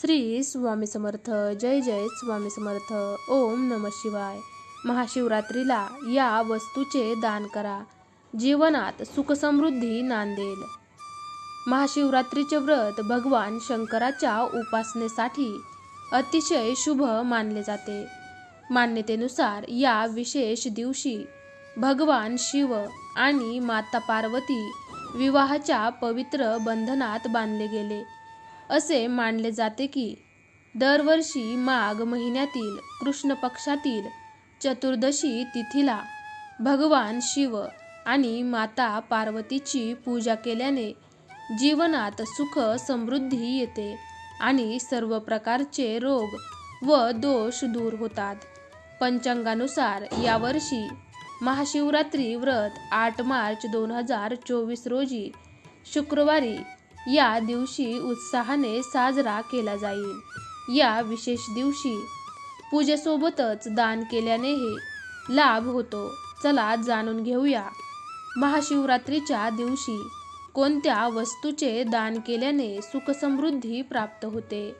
श्री स्वामी समर्थ जय जय स्वामी समर्थ ओम नम शिवाय. महाशिवरात्रीला या वस्तूचे दान करा. जीवनात सुखसमृद्धी नांदेल. महाशिवरात्रीचे व्रत भगवान शंकराच्या उपासनेसाठी अतिशय शुभ मानले जाते. मान्यतेनुसार या विशेष दिवशी भगवान शिव आणि माता पार्वती विवाहाच्या पवित्र बंधनात बांधले गेले. असे मानले जाते की दरवर्षी माघ महिन्यातील कृष्ण पक्षातील चतुर्दशी तिथीला भगवान शिव आणि माता पार्वतीची पूजा केल्याने जीवनात सुख समृद्धी येते आणि सर्व प्रकारचे रोग व दोष दूर होतात. पंचांगानुसार यावर्षी महाशिवरात्री व्रत आठ मार्च दोन हजार चोवीस रोजी शुक्रवारी या दिवशी उत्साहाने साजरा केला जाईल. या विशेष दिवशी पूजेसोबतच दान केल्यानेही लाभ होतो. चला जाणून घेऊया. महाशिवरात्रीच्या दिवशी कोणत्या वस्तूचे दान केल्याने सुखसमृद्धी प्राप्त होते?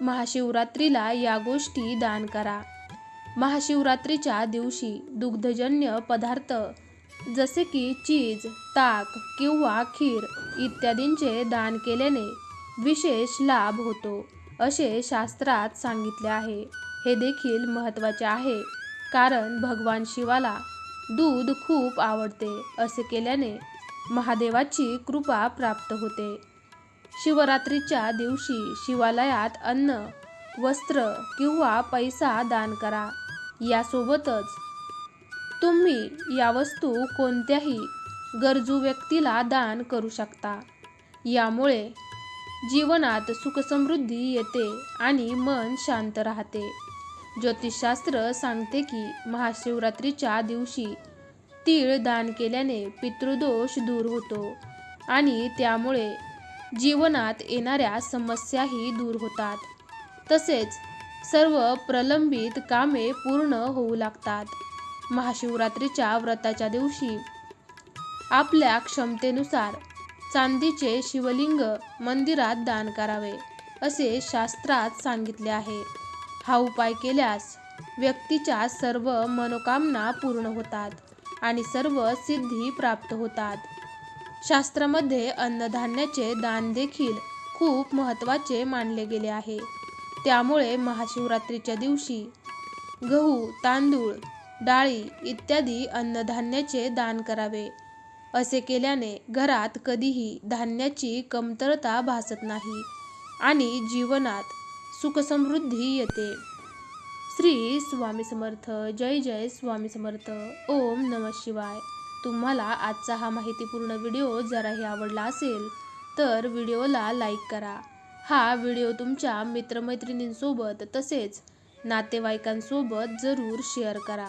महाशिवरात्रीला या गोष्टी दान करा. महाशिवरात्रीच्या दिवशी दुग्धजन्य पदार्थ जसे की चीज ताक किंवा खीर इत्यादींचे दान केल्याने विशेष लाभ होतो असे शास्त्रात सांगितले आहे. हे देखील महत्त्वाचे आहे कारण भगवान शिवाला दूध खूप आवडते असे केल्याने महादेवाची कृपा प्राप्त होते. शिवरात्रीच्या दिवशी शिवालयात अन्न वस्त्र किंवा पैसा दान करा. यासोबतच तुम्ही या वस्तू कोणत्याही गरजू व्यक्तीला दान करू शकता. यामुळे जीवनात सुखसमृद्धी येते आणि मन शांत राहते. ज्योतिषशास्त्र सांगते की महाशिवरात्रीच्या दिवशी तीळ दान केल्याने पितृदोष दूर होतो आणि त्यामुळे जीवनात येणाऱ्या समस्याही दूर होतात. तसेच सर्व प्रलंबित कामे पूर्ण होऊ लागतात. महाशिवरात्रीच्या व्रताच्या दिवशी. आपल्या क्षमतेनुसार चांदीचे शिवलिंग मंदिरात दान करावे असे शास्त्रात सांगितले आहे. हा उपाय केल्यास व्यक्तीच्या सर्व मनोकामना पूर्ण होतात आणि सर्व सिद्धी प्राप्त होतात. शास्त्रामध्ये अन्नधान्याचे दान देखील खूप महत्त्वाचे मानले गेले आहे. त्यामुळे महाशिवरात्रीच्या दिवशी गहू तांदूळ डाळी इत्यादी अन्नधान्याचे दान करावे. असे केल्याने घरात कधीही धान्याची कमतरता भासत नाही आणि जीवनात सुखसमृद्धी येते. श्री स्वामी समर्थ. जय जय स्वामी समर्थ. ओम नम शिवाय. तुम्हाला आजचा हा माहितीपूर्ण व्हिडिओ जराही आवडला असेल तर व्हिडिओला लाईक करा. हा व्हिडिओ तुमच्या मित्रमैत्रिणींसोबत तसेच नातेवाईकांसोबत जरूर शेअर करा.